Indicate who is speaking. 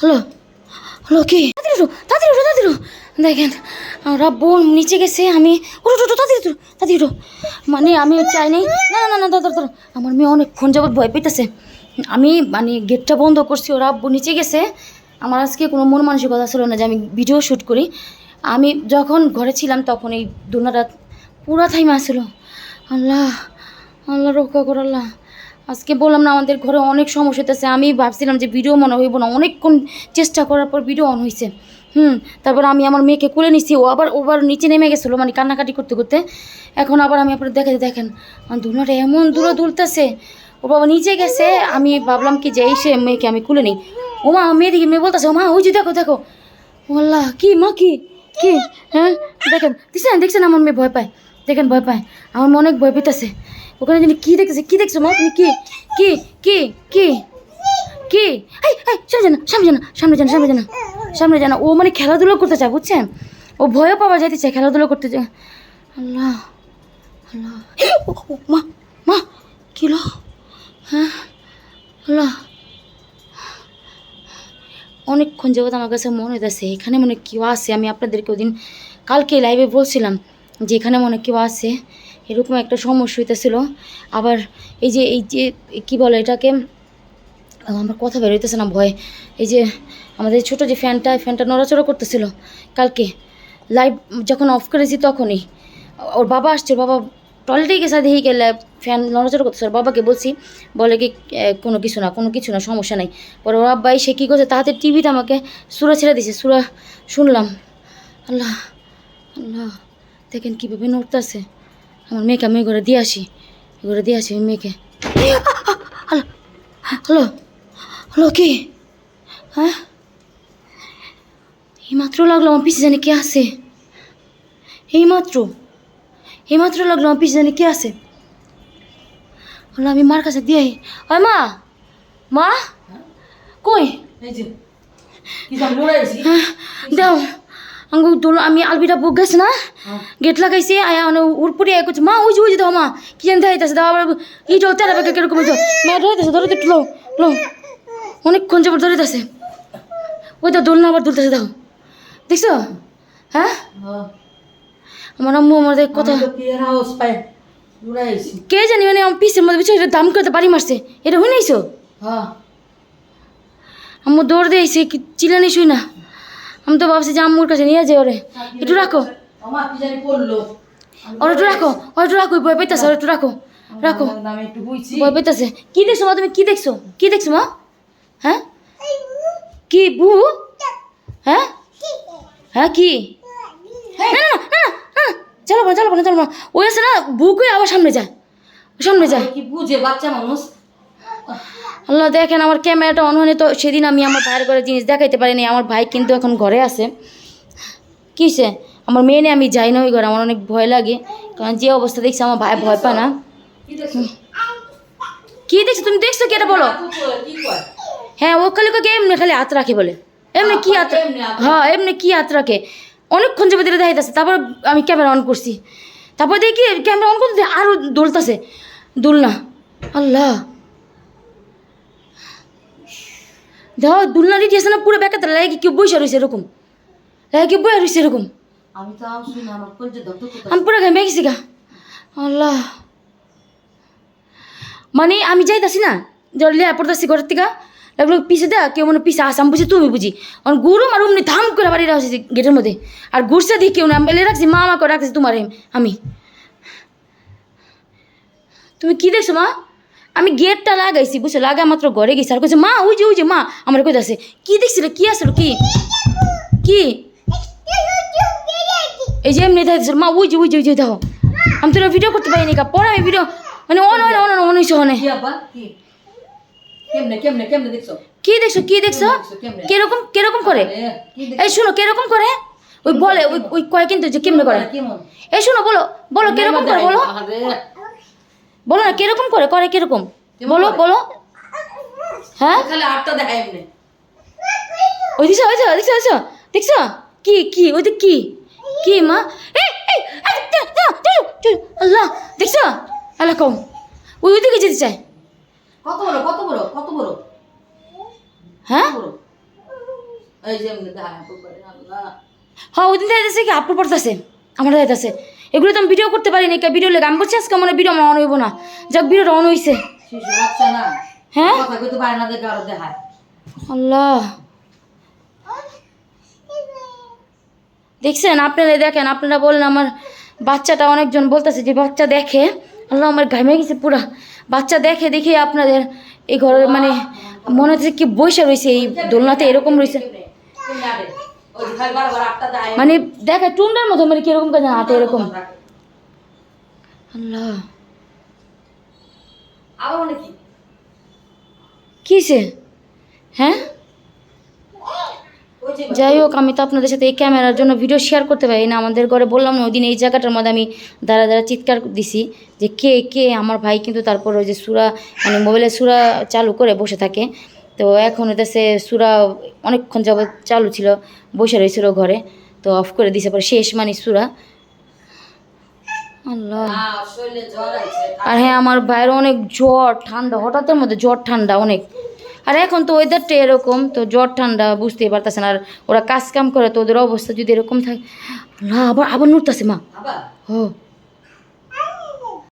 Speaker 1: Hello hello কি? তাড়াতাড়ি উঠো তাড়াতাড়ি উঠো, তাড়াতাড়ি দেখেন, আমরা বোন নিচে গেছে, আমি উঠো উঠো তাড়াতাড়ি উঠো তাড়াতাড়ি উঠো। মানে আমি চাইনি না না না না দাদা দাদা আমার মেয়ে অনেকক্ষণ যাবত ভয় পেতেছে আমি মানে গেটটা বন্ধ করছি, ওরা আব্বু নিচে গেছে। আমার আজকে কোনো মন মানসিকতা ছিল না যে আমি ভিডিও শ্যুট করি। আমি যখন ঘরে ছিলাম তখন এই দুনাটা পুরা থাইমা ছিল আল্লাহ আল্লাহ রক্ষা কর আজকে বললাম না, আমাদের ঘরে অনেক সমস্যা হইতেছে। আমি ভাবছিলাম যে ভিডিও মনে হইব না, অনেকক্ষণ চেষ্টা করার পর ভিডিও অন হয়েছে হুম, তারপর আমি আমার মেয়েকে কুলে নিছি, ও আবার ওবার নিচে নেমে গেছিল মানে কান্নাকাটি করতে করতে। এখন আবার আমি আপনার দেখে দেখেন দুনাটা এমন দূরে দুলতেছে। ও বাবা নিচে গেছে, আমি ভাবলাম কি যে এই সে মেয়েকে আমি কুলে নিই। ও মা, মেয়ে দিকে মেয়ে বলতেছে, ও মা, ওই যে দেখো দেখো। আল্লাহ, কি মা, কি কি হ্যাঁ দেখেন, দেখছেন দেখছেন আমার মেয়ে ভয় পায়, দেখেন ভয় পায়। আমার মনে অনেক ভয় পেতেছে। ওখানে যিনি কি দেখতেছে? কি দেখছ, মা? তুমি কি? কি? কি? কি? কি? এই এই, সামনে জানা সামনে জানা সামনে জানা সামনে জানা সামনে জানা। ও মানে খেলাধুলো করতে চায় বুঝছেন? ও ভয়ও পাওয়া যাইতে চায় খেলাধুলো করতে চায় আল্লাহ। আল্লাহ মা মা কিলো হ্যাঁ? আল্লাহ। অনেকক্ষণ যাবত আমার কাছে মনে হইতেছে, এখানে মনে কেউ আছে। আমি আপনাদেরকে ওদিন কালকে লাইভে বলছিলাম যে এখানে মনে কেউ আছে। এরকম একটা সমস্যা হইতেছিল। আবার এই যে এই যে, কি বলে এটাকে? আমার কথা বের হইতেছে না, ভয়। এই যে, আমাদের ছোট যে ফ্যানটা ফ্যানটা নড়াচড়া করতেছিল কালকে। লাইট যখন অফ করেছি তখনই। ওর বাবা আসছে, ওর বাবা টয়লেটে গেছে দেখি গেলে ফ্যান নড়াচড়া করতেছে। ওর বাবাকে বলছি, বলে কি কোনো কিছু না, কোনো কিছু না, সমস্যা নাই। পরে ওর আব্বাই সে কী করছে, তাহাতে টিভিতে আমাকে সুরা ছেড়ে দিছে, সুরা শুনলাম। আল্লাহ আল্লাহ, দেখেন কীভাবে নড়তেছে। আমার মেয়েকে আমি ঘরে দিয়ে আসি। ঘরে দিয়ে আসি মেয়েকে। হ্যালো হ্যালো হ্যালো কি? হ্যাঁ? এইমাত্র লাগল আমার পিছিয়ে জানি কে আছে। এইমাত্র এইমাত্র লাগল আমার পিছিয়ে জানি কে আছে। হলো আমি মার কাছে দিয়ে আই। মা মা কই? হ্যাঁ দাও। আঙ্গু দোলো আমি আলবিটা বুক গেছে না গেট লাগাইছি আয়া মানে উড়পুরি আয় করছে মা যে ওই দাও মা কি জানতে হইতেছে দাও আবার ইটো তেরা বেকে কীরকম হইতো মা ধরিতেছে ধরিতে একটু লো লো অনেকক্ষণ যাবার ধরিতেছে ওই তো দোলনা আবার দুলতেছে দাও দেখছ হ্যাঁ আমার আম্মু আমাদের কথা
Speaker 2: কথা কি
Speaker 1: কে জানি মানে আমার পিসের মধ্যে পিছিয়ে এটা দাম করতে বাড়ি মারছে এটা হই নাইছো
Speaker 2: হ্যাঁ
Speaker 1: আম্মু দৌড় দিয়েছে কি চিলানি শুই না আমি তো ভাবছি যে আম্মুর কাছে নিয়ে যাই ওরে। একটু রাখো। ওর একটু রাখো ওর একটু রাখো ভয় পেতেছে ওর একটু রাখো রাখো। ভয় পেতেছে কি দেখছ মা তুমি? কি দেখছ? কি দেখছ মা? হ্যাঁ? কি বু? হ্যাঁ? হ্যাঁ কি? না না না না না চলো না চলো না চলো না ওই আছে না বুকে আবার সামনে যায় সামনে যায়।
Speaker 2: কি বুঝে বাচ্চা মানুষ?
Speaker 1: আল্লাহ দেখেন আমার ক্যামেরাটা অন হয়নি তো সেদিন আমি আমার ভাইয়ের ঘরে জিনিস দেখাইতে পারিনি। আমার ভাই কিন্তু এখন ঘরে আছে। কিসে আমার মেয়ে নিয়ে আমি যাই না ওই ঘরে আমার অনেক ভয় লাগে। কারণ যে অবস্থা দেখছি আমার ভাই ভয় পায় না।
Speaker 2: কি দেখছ?
Speaker 1: তুমি দেখছ কি এটা বলো? হ্যাঁ ও খালি কাকে এমনি খালি হাত রাখে বলে। এমনি কি হাত হ্যাঁ এমনি কি হাত রাখে? অনেকক্ষণ যাবে দিলে দেখাইতেছে। তারপর আমি ক্যামেরা অন করছি। তারপর দেখি ক্যামেরা অন করতে আরও দোলতাছে। দুলনা। আল্লাহ। দেখো দুলনা দিদি আছে না পুরো বেকাতে লাগে কেউ বসে রয়েছে এরকম? লাগে কেউ বসে রয়েছে এরকম?
Speaker 2: আমি তো আমার কলজে দগ্ধ
Speaker 1: আমি পুরো ঘেমে গেছি গা। আল্লাহ। মানে আমি যাইতাছি না জ্বর লিয়া পড়তাছি ঘরের থেকে লাগল পিছে দেয়া কেউ মানে পিছে আসে আমি বুঝি তুমি বুঝি। আর গুরু আর অমনি ধাম করে বাড়ি রাখছি গেটের মধ্যে। আর ঘুরছে দিয়ে কেউ না আমি রাখছি মা আমাকে রাখছি তোমার আমি। তুমি কি দেখছ মা? আমি গেটটা লাগাইছি বুঝছ? লাগা মাত্র ঘরে গেছি। আর কইছে মা ওই যে ওই যে মা। আমার কই আছে কি দেখছিল কি আসলো কি? কি? এই যে এমনি দেখছিল মা ওই যে ওই যে ওই যে দেখো। আমি তো ভিডিও করতে পারিনি কা পরে আমি ভিডিও মানে অন অন অন অন হইছে অনে।
Speaker 2: কি আপা কি? কেমনে কেমনে কেমনে দেখছ?
Speaker 1: কি দেখছ কি দেখছ?
Speaker 2: কেমনে?
Speaker 1: কীরকম কীরকম করে? এই শুনো কীরকম করে? ওই বলে ওই ওই কয় কিন্তু যে কেমনে করে? এই শুনো বলো বলো কীরকম করে বলো। বলো না কীরকম করে? করে কীরকম? বলো বলো। হ্যাঁ?
Speaker 2: খালি আটটা দেখায় এমনি।
Speaker 1: ওই দিছো ওই দিছো দেখছ দেখছ দেখছ কি কি ওই দিক কি? কি মা। আল্লাহ দেখছ আল্লাহ কম। ওই ওইদিকে যেতে চাই
Speaker 2: কত বড় কত বড় কত বড়?
Speaker 1: হ্যাঁ?
Speaker 2: এই যে
Speaker 1: হ্যাঁ ওই দিন যাইতেছে কি আপুর পড়তেছে আমার যাইতেছে এগুলো তো আমি ভিডিও করতে পারিনি কা ভিডিও লেগে আমি বলছি আজকে আমার ভিডিও আমার অন হইব না। যাক ভিডিও অন হইছে। হ্যাঁ? আল্লাহ। দেখছেন আপনারা দেখেন আপনারা বললেন আমার বাচ্চাটা অনেকজন বলতেছে যে বাচ্চা দেখে আল্লাহ আমার ঘামে গেছে পুরা। বাচ্চা দেখে দেখে আপনাদের এই ঘরের মানে মনে হচ্ছে কি বসে রয়েছে এই দোলনাতে এরকম রয়েছে মানে দেখে টুন্ডার মতো মানে কীরকম কাজ হাতে এরকম। আল্লাহ।
Speaker 2: আবার মানে কি?
Speaker 1: কিসে? হ্যাঁ? যাই হোক আমি তো আপনাদের সাথে এই ক্যামেরার জন্য ভিডিও শেয়ার করতে পারি না। আমাদের ঘরে বললাম না ওই দিন এই জায়গাটার মধ্যে আমি দাঁড়া দাঁড়া চিৎকার দিছি যে কে কে আমার ভাই কিন্তু তারপর ওই যে সুরা মানে মোবাইলে সুরা চালু করে বসে থাকে। তো এখন হইতেছে সুরা অনেকক্ষণ যাবৎ চালু ছিল বসে রয়েছিল ঘরে তো অফ করে দিছে পরে শেষ মানে সুরা।
Speaker 2: না
Speaker 1: আর হ্যাঁ আমার ভাইয়ের অনেক জ্বর ঠান্ডা হঠাৎের মধ্যে জ্বর ঠান্ডা অনেক। আর এখন তো ওয়েদারটা এরকম তো জ্বর ঠান্ডা বুঝতেই পারতেছেন আর ওরা কাজ কাম করে তো ওদের অবস্থা যদি এরকম থাকে না আবার আবার নড়তেছে মা। ও।